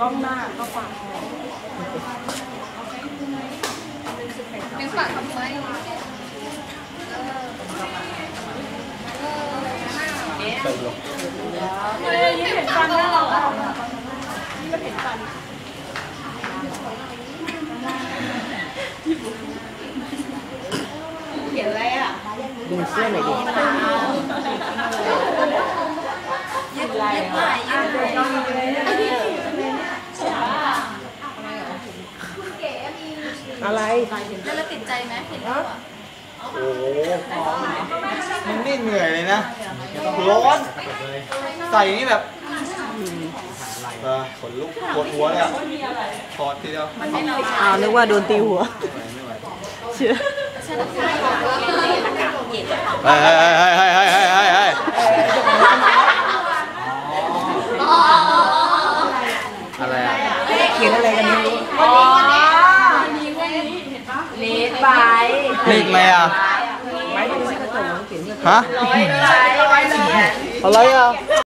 ล้องหน้าก็ปากเป็นปากทำไมเติมลงเฮ้ยนี่เห็นฟันแล้วเหรอนี่ก็เห็นฟันเขียนอะไรอะดึงเสื้อหน่อยดิยึดไหล่ยึดไหล่ยึดไหล่ อะไร แล้วเราติดใจไหมเห็นแล้วอะโอ้โหมันนี่เหนื่อยเลยนะ ร้อน ใส่นี่แบบเออขนลุกปวดหัวเลยอะถอดทีเดียวอ้าวนึกว่าโดนตีหัวไม่ไหวเชื่อเฮ้ยเฮ้ยเฮ้ยเฮ้ยเฮ้ยเฮ้ยเฮ้ยเฮ้ยอะไรอะเขียนอะไรกันไม่รู้ หลีกอะไรอะฮะอะไรอะ